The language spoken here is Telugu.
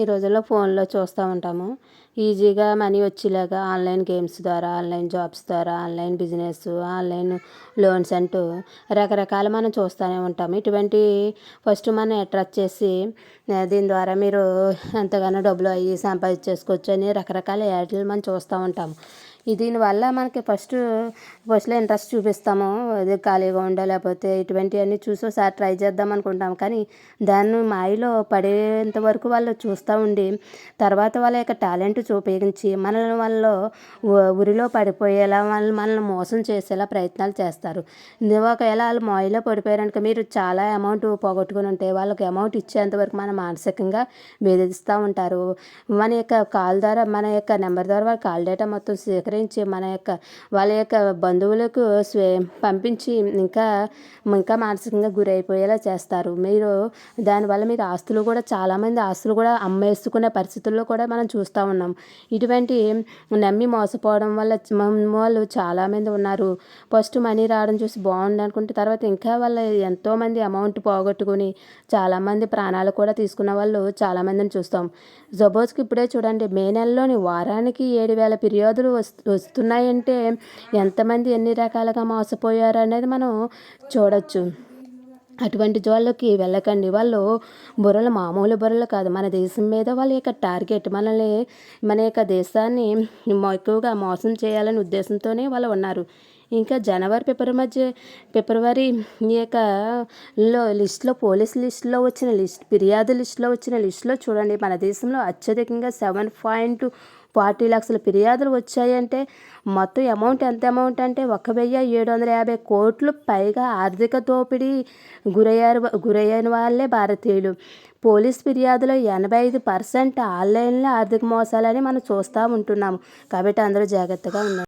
ఈ రోజుల్లో ఫోన్లో చూస్తూ ఉంటాము. ఈజీగా మనీ వచ్చేలాగా ఆన్లైన్ గేమ్స్ ద్వారా ఆన్లైన్ జాబ్స్ ద్వారా ఆన్లైన్ బిజినెస్ ఆన్లైన్ లోన్స్ అంటూ రకరకాల మనం చూస్తూనే ఉంటాము. ఇటువంటి ఫస్ట్ మనం అట్రాక్ట్ చేసి దీని ద్వారా మీరు ఎంతగానో డబ్బులు అయ్యి సంపాదించేసుకోవచ్చు అని రకరకాల యాడ్లు మనం చూస్తూ ఉంటాము. దీనివల్ల మనకి ఫస్ట్ ఫస్ట్లో ఇంట్రెస్ట్ చూపిస్తాము. అది ఖాళీగా ఉండా లేకపోతే ఇటువంటివన్నీ చూసి ఒకసారి ట్రై చేద్దాం అనుకుంటాం. కానీ దాన్ని మాయలో పడేంత వరకు వాళ్ళు చూస్తూ ఉండి తర్వాత వాళ్ళ యొక్క టాలెంట్ చూపించి మనల్ని వాళ్ళు ఉరిలో పడిపోయేలా వాళ్ళు మనల్ని మోసం చేసేలా ప్రయత్నాలు చేస్తారు. ఒకవేళ వాళ్ళు మాయలో పడిపోయారనుక మీరు చాలా అమౌంట్ పోగొట్టుకుని ఉంటే వాళ్ళకి అమౌంట్ ఇచ్చేంత వరకు మన మానసికంగా వేధిస్తూ ఉంటారు. మన యొక్క కాల్ ద్వారా మన యొక్క నెంబర్ ద్వారా వాళ్ళ కాల్ డేటా మొత్తం సేకరించి మన యొక్క వాళ్ళ యొక్క బంధువులకు స్వే పంపించి ఇంకా ఇంకా మానసికంగా గురైపోయేలా చేస్తారు. మీరు దానివల్ల మీరు ఆస్తులు కూడా చాలామంది ఆస్తులు కూడా అమ్మేసుకునే పరిస్థితుల్లో కూడా మనం చూస్తూ ఉన్నాం. ఇటువంటి నమ్మి మోసపోవడం వల్ల వాళ్ళు చాలామంది ఉన్నారు. ఫస్ట్ మనీ రావడం చూసి బాగుంది అనుకుంటే తర్వాత ఇంకా వాళ్ళ ఎంతోమంది అమౌంట్ పోగొట్టుకుని చాలామంది ప్రాణాలు కూడా తీసుకున్న వాళ్ళు చాలామందిని చూస్తాం. జబోజ్కి ఇప్పుడే చూడండి మే నెలలోని వారానికి ఏడు వేల ఫిర్యాదులు వస్తున్నాయంటే ఎంతమంది ఎన్ని రకాలుగా మోసపోయారు అనేది మనం చూడొచ్చు. అటువంటి జోళ్ళకి వెళ్ళకండి. వాళ్ళు బుర్రలు మామూలు బుర్రలు కాదు. మన దేశం మీద వాళ్ళ యొక్క టార్గెట్ మనల్ని మన యొక్క దేశాన్ని ఎక్కువగా మోసం చేయాలనే ఉద్దేశంతోనే వాళ్ళు ఉన్నారు. ఇంకా జనవరి ఫిబ్రవరి మధ్య ఫిబ్రవరి ఈ యొక్క లో లిస్ట్లో పోలీస్ లిస్ట్లో వచ్చిన లిస్ట్ ఫిర్యాదు లిస్ట్లో వచ్చిన లిస్ట్లో చూడండి మన దేశంలో అత్యధికంగా సెవెన్ పాయింట్ ఫార్టీ లక్షల ఫిర్యాదులు వచ్చాయంటే మొత్తం అమౌంట్ ఎంత అమౌంట్ అంటే ఒక వెయ్యి ఏడు వందల యాభై కోట్లు పైగా ఆర్థిక దోపిడీ గురయ్యారు గురయ్యని వాళ్ళే భారతీయులు. పోలీస్ ఫిర్యాదులో ఎనభై ఐదు పర్సెంట్ ఆన్లైన్లో ఆర్థిక మోసాలని మనం చూస్తూ ఉంటున్నాము. కాబట్టి అందరూ జాగ్రత్తగా ఉన్నారు